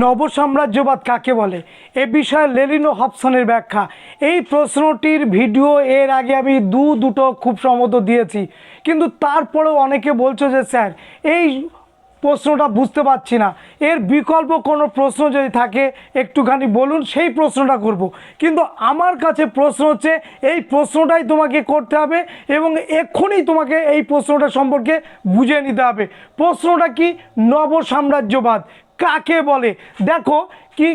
নবসাম্রাজ্যবাদ কাকে বলে? এ বিষয়ে লেলিনো হবসনের ব্যাখ্যা। এই প্রশ্নটির ভিডিও এর আগে আমি দু দুটো খুব সম্মত দিয়েছি। কিন্তু তারপরেও অনেকে বলছো যে, স্যার, এই প্রশ্নটা বুঝতে পারছি না। এর বিকল্প কোনো প্রশ্ন যদি থাকে, একটুখানি বলুন, সেই প্রশ্নটা করব। কিন্তু আমার কাছে প্রশ্ন হচ্ছে, এই প্রশ্নটাই তোমাকে করতে হবে এবং এক্ষুনি তোমাকে এই প্রশ্নটা সম্পর্কে বুঝে নিতে হবে। প্রশ্নটা কি? নব সাম্রাজ্যবাদ কাকে বলে? দেখো, কি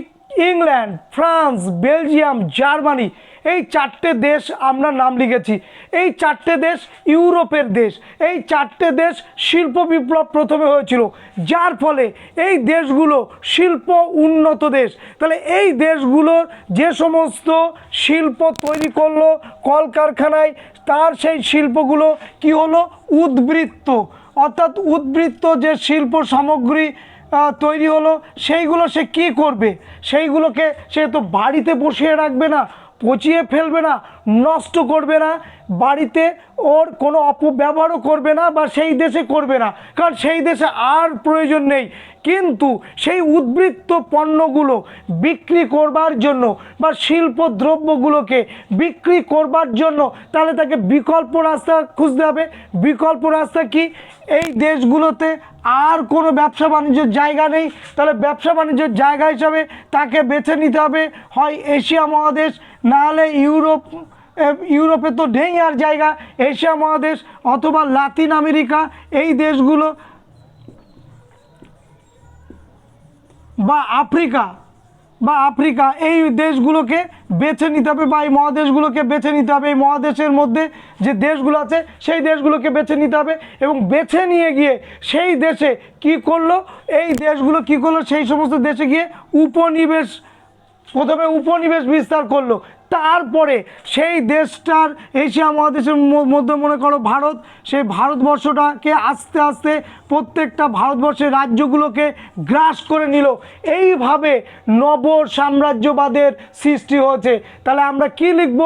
ইংল্যান্ড, ফ্রান্স, বেলজিয়াম, জার্মানি, এই চারটে দেশ আমরা নাম লিখেছি। এই চারটে দেশ ইউরোপের দেশ। এই চারটে দেশ শিল্প বিপ্লব প্রথমে হয়েছিল। যার ফলে এই দেশগুলো শিল্প উন্নত দেশ। তাহলে এই দেশগুলোর যে সমস্ত শিল্প তৈরি করল কলকারখানায়, তার সেই শিল্পগুলো কি হলো? উদ্বৃত্ত। অর্থাৎ উদ্বৃত্ত যে শিল্প সামগ্রী তৈরি হলো, সেইগুলো সে কি করবে? সেইগুলোকে সে তো বাড়িতে বসিয়ে রাখবে না, পচিয়ে ফেলবে না, নষ্ট করবে না। বাড়িতে ওর কোনো অপব্যবহারও করবে না বা সেই দেশে করবে না। কারণ সেই দেশে আর প্রয়োজন নেই। কিন্তু সেই উদ্বৃত্ত পণ্যগুলো বিক্রি করবার জন্য বা শিল্প দ্রব্যগুলোকে বিক্রি করবার জন্য তাহলে তাকে বিকল্প রাস্তা খুঁজতে হবে। বিকল্প রাস্তা কি? এই দেশগুলোতে আর কোনো ব্যবসা বাণিজ্যের জায়গা নেই। তাহলে ব্যবসা বাণিজ্যের জায়গা হিসাবে তাকে বেছে নিতে হবে। হয় এশিয়া মহাদেশ, নাহলে ইউরোপ ইউরোপে তো আর জায়গা, এশিয়া মহাদেশ অথবা লাতিন আমেরিকা, এই দেশগুলো বা আফ্রিকা বা আফ্রিকা, এই দেশগুলোকে বেছে নিতে হবে বা এই মহাদেশগুলোকে বেছে নিতে হবে। এই মহাদেশের মধ্যে যে দেশগুলো আছে, সেই দেশগুলোকে বেছে নিতে হবে এবং বেছে নিয়ে গিয়ে সেই দেশে কি করল, এই দেশগুলো কি করল, সেই সমস্ত দেশে গিয়ে উপনিবেশ, প্রথমে উপনিবেশ বিস্তার করল। তারপরে সেই দেশটার এশিয়া মহাদেশের মধ্যে মনে করো ভারত, সেই ভারতবর্ষটাকে আস্তে আস্তে প্রত্যেকটা ভারতবর্ষের রাজ্যগুলোকে গ্রাস করে নিল। এইভাবে নব সাম্রাজ্যবাদের সৃষ্টি হয়েছে। তাহলে আমরা কি লিখব?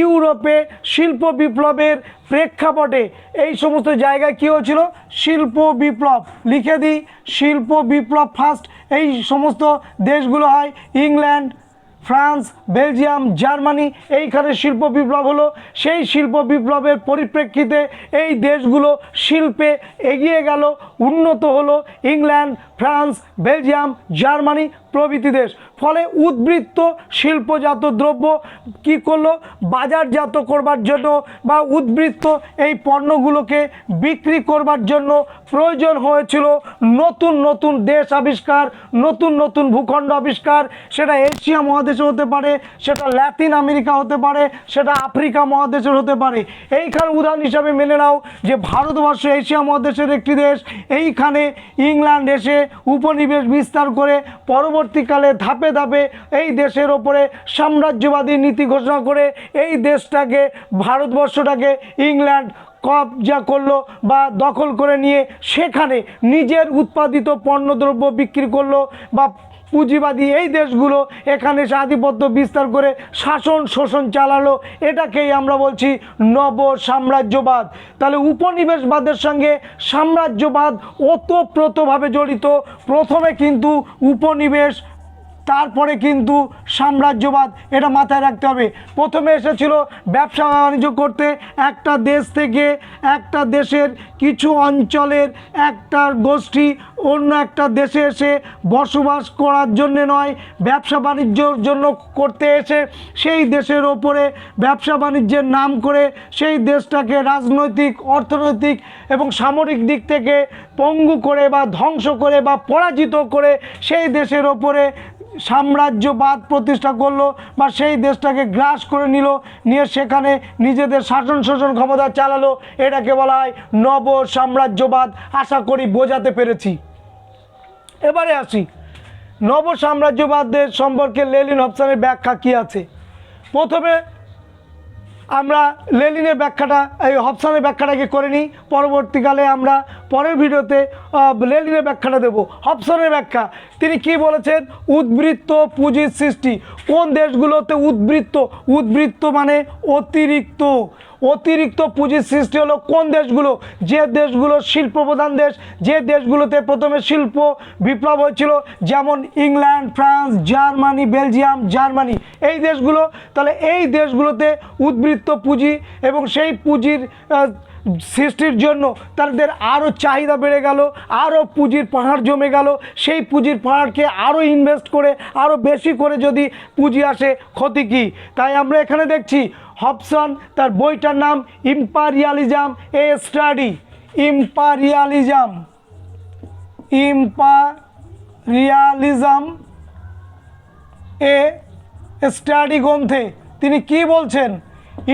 ইউরোপে শিল্প বিপ্লবের প্রেক্ষাপটে এই সমস্ত জায়গায় কী হয়েছিল? শিল্প বিপ্লব। লিখে দিই, শিল্প বিপ্লব ফার্স্ট এই সমস্ত দেশগুলো হয়, ইংল্যান্ড ফ্রান্স, বেলজিয়াম, জার্মানি এইখানে শিল্প বিপ্লব হলো। সেই শিল্প বিপ্লবের পরিপ্রেক্ষিতে এই দেশগুলো শিল্পে এগিয়ে গেল, উন্নত হলো। ইংল্যান্ড, ফ্রান্স, বেলজিয়াম, জার্মানি প্রভৃতি দেশ। ফলে উদ্বৃত্ত শিল্পজাত দ্রব্য কি করল? বাজারজাত করবার জন্য বা উদ্বৃত্ত এই পণ্যগুলোকে বিক্রি করবার জন্য প্রয়োজন হয়েছিল নতুন নতুন দেশ আবিষ্কার, নতুন নতুন ভূখণ্ড আবিষ্কার। সেটা এশিয়া মহাদেশে হতে পারে, সেটা ল্যাতিন আমেরিকা হতে পারে, সেটা আফ্রিকা মহাদেশের হতে পারে। এইখানে উদাহরণ হিসাবে মেনে নাও যে ভারতবর্ষ এশিয়া মহাদেশের একটি দেশ। এইখানে ইংল্যান্ড এসে উপনিবেশ বিস্তার করে পরবর্তীকালে ধাপে ধাপে এই দেশের ওপরে সাম্রাজ্যবাদী নীতি ঘোষণা করে এই দেশটাকে, ভারতবর্ষটাকে, ইংল্যান্ড কবজা করল বা দখল করে নিয়ে সেখানে নিজের উৎপাদিত পণ্যদ্রব্য বিক্রি করল বা পুঁজিবাদী এই দেশগুলো এখানে এসে আধিপত্য বিস্তার করে শাসন শোষণ চালালো। এটাকেই আমরা বলছি নব সাম্রাজ্যবাদ। তাহলে উপনিবেশবাদের সঙ্গে সাম্রাজ্যবাদ ওতপ্রোতভাবে জড়িত। প্রথমে কিন্তু উপনিবেশ তারপরে কিন্তু সাম্রাজ্যবাদ এটা মাথায় রাখতে হবে। প্রথমে এসেছিল ব্যবসা বাণিজ্য করতে, একটা দেশ থেকে একটা দেশের কিছু অঞ্চলের একটা গোষ্ঠী অন্য একটা দেশে এসে বসবাস করার জন্যে নয়, ব্যবসা বাণিজ্যর জন্য করতে এসে সেই দেশের ওপরে ব্যবসা বাণিজ্যের নাম করে সেই দেশটাকে রাজনৈতিক, অর্থনৈতিক এবং সামরিক দিক থেকে পঙ্গু করে বা ধ্বংস করে বা পরাজিত করে সেই দেশের ওপরে সাম্রাজ্যবাদ প্রতিষ্ঠা করল বা সেই দেশটাকে গ্রাস করে নিল, নিয়ে সেখানে নিজেদের শাসন শোষণ ক্ষমতা চালালো। এটাকে বলা হয় নব সাম্রাজ্যবাদ। আশা করি বোঝাতে পেরেছি। এবারে আসি। নব সাম্রাজ্যবাদের সম্পর্কে লেলিন হবসানের ব্যাখ্যা কী আছে? প্রথমে আমরা লেলিনের ব্যাখ্যাটা, এই হবসানের ব্যাখ্যাটাকে করে নিই। পরবর্তীকালে আমরা পরের ভিডিওতে লেলিনের ব্যাখ্যাটা দেবো হবসনের ব্যাখ্যা। তিনি কি বলেছেন? উদ্বৃত্ত পুঁজির সৃষ্টি। কোন দেশগুলোতে উদ্বৃত্ত? উদ্বৃত্ত মানে অতিরিক্ত। অতিরিক্ত পুঁজির সৃষ্টি হলো কোন দেশগুলো? যে দেশগুলো শিল্প প্রধান দেশ, যে দেশগুলোতে প্রথমে শিল্প বিপ্লব হয়েছিল, যেমন England, France, Germany, Belgium, Germany. এই দেশগুলো, তাহলে এই দেশগুলোতে উদ্বৃত্ত পুঁজি এবং সেই পুঁজির সৃষ্টির জন্য তাদের আরও চাহিদা বেড়ে গেল আরও পুঁজির পাহাড় জমে গেল। সেই পুঁজির পাহাড়কে আরও ইনভেস্ট করে আরও বেশি করে যদি পুঁজি আসে, ক্ষতি কী? তাই আমরা এখানে দেখছি হবসন তার বইটার নাম ইম্পারিয়ালিজম এ স্টাডি ইম্পারিয়ালিজম ইম্পারিয়ালিজম এ স্টাডি গ্রন্থে তিনি কি বলছেন?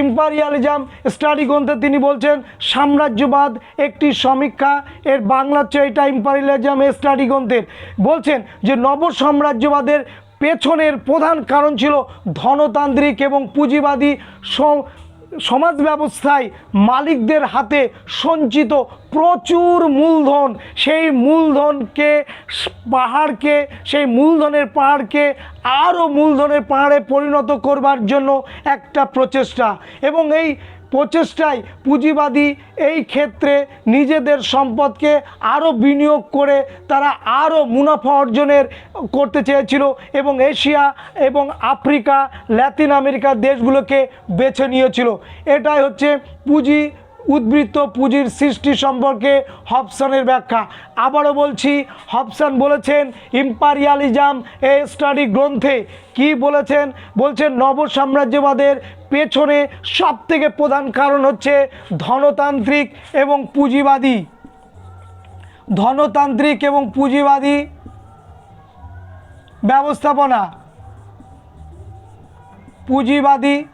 ইম্পারিয়ালিজম স্টাডি গ্রন্থে তিনি বলছেন, সাম্রাজ্যবাদ একটি সমীক্ষা, এর বাংলা হচ্ছে এটা ইম্পারিয়ালিজম স্টাডি গ্রন্থের। বলছেন যে নব সাম্রাজ্যবাদের পেছনের প্রধান কারণ ছিল ধনতান্ত্রিক এবং পুঁজিবাদী সমাজ ব্যবস্থায় মালিকদের হাতে সঞ্চিত প্রচুর মূলধন। সেই মূলধনকে পাহাড়কে, সেই মূলধনের পাহাড়কে আরও মূলধনের পাহাড়ে পরিণত করবার জন্য একটা প্রচেষ্টা। এবং এই প্রচেষ্টায় পুঁজিবাদী এই ক্ষেত্রে নিজেদের সম্পদকে আরও বিনিয়োগ করে তারা আরও মুনাফা অর্জনের করতে চেয়েছিল এবং এশিয়া এবং আফ্রিকা, ল্যাতিন আমেরিকার দেশগুলোকে বেছে নিয়েছিল। এটাই হচ্ছে পুঁজি উদ্বৃত্ত পুঁজির সৃষ্টি সম্পর্কে হবসনের ব্যাখ্যা। আবারও বলছি, হবসন বলেছেন, ইম্পারিয়ালিজম এ স্টাডি গ্রন্থে। কি বলেছেন? বলছেন, নব সাম্রাজ্যবাদের পেছনে সবথেকে প্রধান কারণ হচ্ছে ধনতান্ত্রিক এবং পুঁজিবাদী। ধনতান্ত্রিক এবং পুঁজিবাদী ব্যবস্থাপনা। পুঁজিবাদী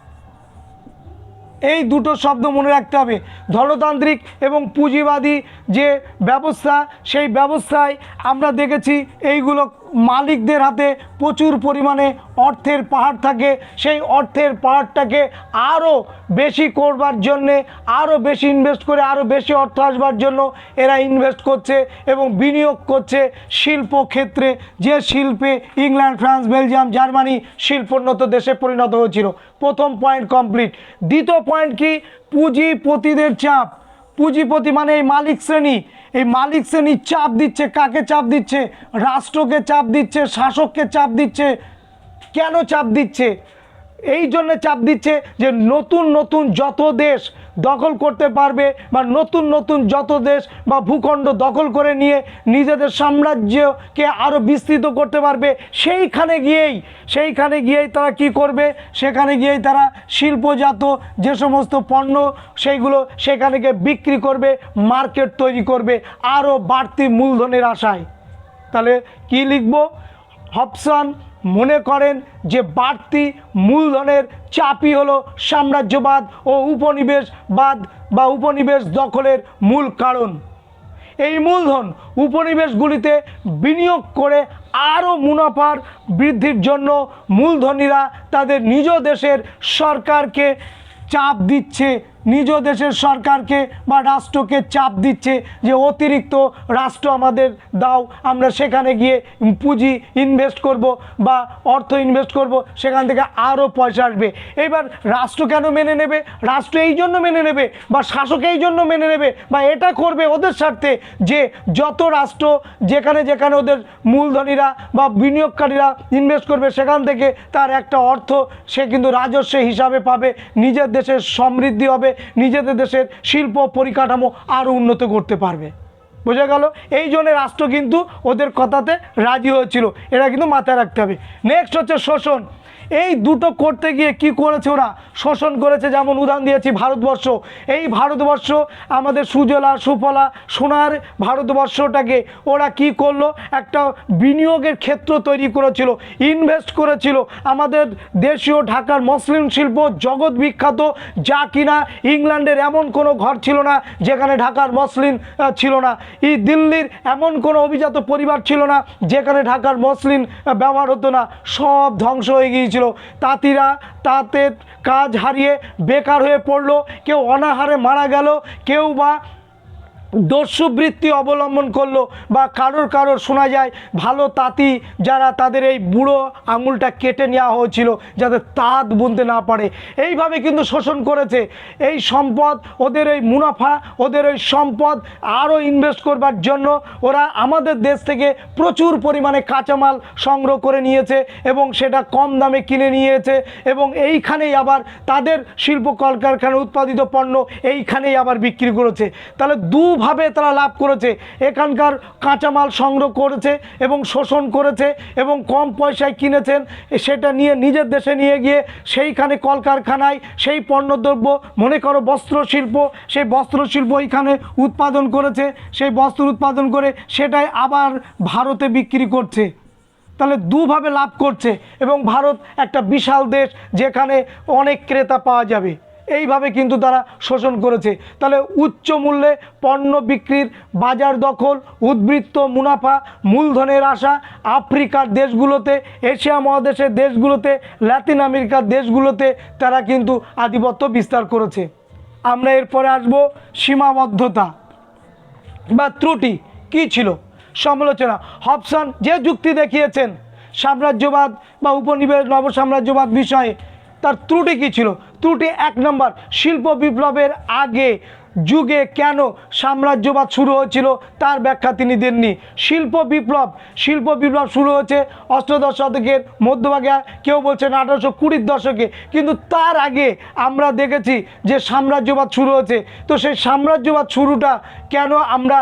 এই দুটো শব্দ মনে রাখতে হবে। ধনতান্ত্রিক এবং পুঁজিবাদী যে ব্যবস্থা, সেই ব্যবস্থায় আমরা দেখেছি এইগুলো মালিকদের হাতে প্রচুর পরিমাণে অর্থের পাহাড় থাকে। সেই অর্থের পাহাড়টাকে আরও বেশি করবার জন্যে, আরও বেশি ইনভেস্ট করে, আরও বেশি অর্থ আসবার জন্য এরা ইনভেস্ট করছে এবং বিনিয়োগ করছে শিল্প ক্ষেত্রে। যে শিল্পে ইংল্যান্ড, ফ্রান্স, বেলজিয়াম, জার্মানি শিল্পোন্নত দেশে পরিণত হয়েছিল। প্রথম পয়েন্ট কমপ্লিট দ্বিতীয় পয়েন্ট কি? পুঁজিপতিদের চাপ। পুঁজিপতি মানে এই মালিক শ্রেণি। এই মালিক শ্রেণি চাপ দিচ্ছে, কাকে চাপ দিচ্ছে? রাষ্ট্রকে চাপ দিচ্ছে, শাসককে চাপ দিচ্ছে। কেন চাপ দিচ্ছে? এই জন্য চাপ দিচ্ছে যে নতুন নতুন যত দেশ দখল করতে পারবে বা নতুন নতুন যত দেশ বা ভূখণ্ড দখল করে নিয়ে নিজেদের সাম্রাজ্যকে আরও বিস্তৃত করতে পারবে, সেইখানে গিয়েই সেইখানে গিয়েই তারা কি করবে? সেখানে গিয়েই তারা শিল্পজাত যে সমস্ত পণ্য সেইগুলো সেখানে গিয়ে বিক্রি করবে, মার্কেট তৈরি করবে আরও বাড়তি মূলধনের আশায়। তাহলে কি লিখব? হবসন মনে করেন যে বাড়তি মূলধনের চাপই হলো সাম্রাজ্যবাদ ও উপনিবেশবাদ বা উপনিবেশ দখলের মূল কারণ। এই মূলধন উপনিবেশগুলিতে বিনিয়োগ করে আরও মুনাফার বৃদ্ধির জন্য মূলধনীরা তাদের নিজ দেশের সরকারকে চাপ দিচ্ছে নিজ দেশের সরকারকে বা রাষ্ট্রকে চাপ দিচ্ছে যে অতিরিক্ত রাষ্ট্র আমাদের দাও, আমরা সেখানে গিয়ে পুঁজি ইনভেস্ট করব বা অর্থ ইনভেস্ট করব, সেখান থেকে আরও পয়সা আসবে। এবার রাষ্ট্র কেন মেনে নেবে? রাষ্ট্র এই জন্য মেনে নেবে বা শাসক এই জন্য মেনে নেবে বা এটা করবে ওদের স্বার্থে যে যত রাষ্ট্র যেখানে যেখানে ওদের মূলধনীরা বা বিনিয়োগকারীরা ইনভেস্ট করবে, সেখান থেকে তার একটা অর্থ সে কিন্তু রাজস্ব হিসাবে পাবে, নিজের দেশের সমৃদ্ধি হবে নিজেদের দেশের শিল্প পরিকাঠামো আরও উন্নত করতে পারবে। বোঝা গেল? এই জন্য রাষ্ট্র কিন্তু ওদের কথাতে রাজি হয়েছিল। এটা কিন্তু মাথায় রাখতে হবে। নেক্সট হচ্ছে শোষণ। এই দুটো করতে গিয়ে কি করেছে ওরা? শোষণ করেছে যেমন উদাহরণ দিয়েছি ভারতবর্ষ। এই ভারতবর্ষ আমাদের সুজলা, সুফলা, সোনার ভারতবর্ষটাকে ওরা কি করল? একটা বিনিয়োগের ক্ষেত্র তৈরি করেছিল, ইনভেস্ট করেছিল। আমাদের দেশীয় ঢাকার মসলিম শিল্প জগৎ বিখ্যাত, যা কিনা ইংল্যান্ডের এমন কোনো ঘর ছিল না, যেখানে ঢাকার মসলিন ছিল না। ই দিল্লির এমন কোনো অভিজাত পরিবার ছিল না, যেখানে ঢাকার মসলিন ব্যবহার হতো না। সব ধ্বংস হয়ে গিয়েছিল তাঁতিরা তাঁতের কাজ হারিয়ে বেকার হয়ে পড়ল। কেউ অনাহারে মারা গেল। কেউ বা দস্যুবৃত্তি অবলম্বন করল বা কারোর কারোর শোনা যায় ভালো তাঁতি যারা তাদের এই বুড়ো আঙুলটা কেটে নেওয়া হয়েছিল যাতে তাঁত বুনতে না পারে। এইভাবে কিন্তু শোষণ করেছে। এই সম্পদ ওদের এই মুনাফা, ওদের ওই সম্পদ আরও ইনভেস্ট করবার জন্য ওরা আমাদের দেশ থেকে প্রচুর পরিমাণে কাঁচামাল সংগ্রহ করে নিয়েছে এবং সেটা কম দামে কিনে নিয়েছে এবং এইখানেই আবার তাদের শিল্প কলকারখানা উৎপাদিত পণ্য এইখানেই আবার বিক্রি করেছে। তাহলে দুভাবে তারা লাভ করেছে। এখানকার কাঁচামাল সংগ্রহ করেছে এবং শোষণ করেছে এবং কম পয়সায় কিনেছেন। সেটা নিয়ে নিজের দেশে নিয়ে গিয়ে সেইখানে কলকারখানায় সেই পণ্যদ্রব্য, মনে করো বস্ত্র শিল্প সেই বস্ত্র শিল্প এইখানে উৎপাদন করেছে। সেই বস্ত্র উৎপাদন করে সেটাই আবার ভারতে বিক্রি করছে। তাহলে দুভাবে লাভ করছে এবং ভারত একটা বিশাল দেশ যেখানে অনেক ক্রেতা পাওয়া যাবে। এইভাবে কিন্তু তারা শোষণ করেছে। তাহলে উচ্চ মূল্যে পণ্য বিক্রির বাজার দখল, উদ্বৃত্ত মুনাফা, মূলধনের আশা, আফ্রিকার দেশগুলোতে, এশিয়া মহাদেশের দেশগুলোতে, লাতিন আমেরিকার দেশগুলোতে তারা কিন্তু আধিপত্য বিস্তার করেছে। আমরা এরপরে আসব সীমাবদ্ধতা বা ত্রুটি কি ছিল? সমালোচনা। হবসন যে যুক্তি দেখিয়েছেন সাম্রাজ্যবাদ বা উপনিবেশ, নবসাম্রাজ্যবাদ বিষয়ে, তার ত্রুটি কী ছিল? ত্রুটি এক নম্বর শিল্প বিপ্লবের আগে যুগে কেন সাম্রাজ্যবাদ শুরু হয়েছিল তার ব্যাখ্যা তিনি দেননি। শিল্প বিপ্লব শিল্প বিপ্লব শুরু হয়েছে অষ্টদশ শতকের মধ্যভাগে কেউ বলছেন আঠারোশো কুড়ির দশকে। কিন্তু তার আগে আমরা দেখেছি যে সাম্রাজ্যবাদ শুরু হয়েছে। তো সেই সাম্রাজ্যবাদ শুরুটা কেন আমরা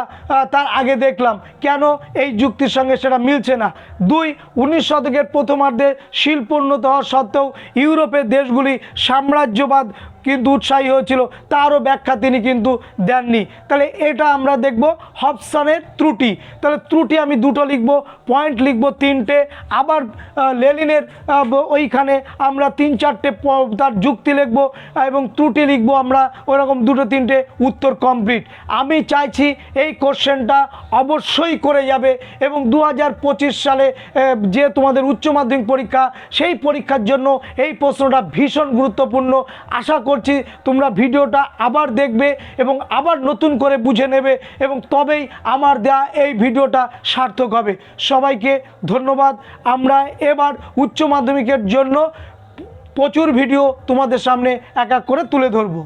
তার আগে দেখলাম? কেন এই যুক্তির সঙ্গে সেটা মিলছে না? দুই, উনিশ শতকের প্রথমার্ধে শিল্প উন্নত হওয়া সত্ত্বেও ইউরোপের দেশগুলি সাম্রাজ্যবাদ কিন্তু উৎসাহী হয়েছিল, তারও ব্যাখ্যা তিনি কিন্তু দেননি। তাহলে এটা আমরা দেখব হবসানের ত্রুটি। তাহলে ত্রুটি আমি দুটো লিখব, পয়েন্ট লিখব তিনটে, আবার লেলিনের ওইখানে আমরা তিন চারটে তার যুক্তি লিখব, এবং ত্রুটি লিখব আমরা ওরকম দুটো তিনটে উত্তর কমপ্লিট আমি চাইছি এই কোশ্চেনটা অবশ্যই করে যাবে, এবং দু হাজার পঁচিশ সালে যে তোমাদের উচ্চ মাধ্যমিক পরীক্ষা, সেই পরীক্ষার জন্য এই প্রশ্নটা ভীষণ গুরুত্বপূর্ণ। আশা করছি, তোমরা ভিডিওটা আবার দেখবে এবং আবার নতুন করে বুঝে নেবে এবং তবেই আমার দেয়া এই ভিডিওটা সার্থক হবে। সবাইকে ধন্যবাদ। আমরা এবার উচ্চ মাধ্যমিকের জন্য প্রচুর ভিডিও তোমাদের সামনে এক এক করে তুলে ধরবো।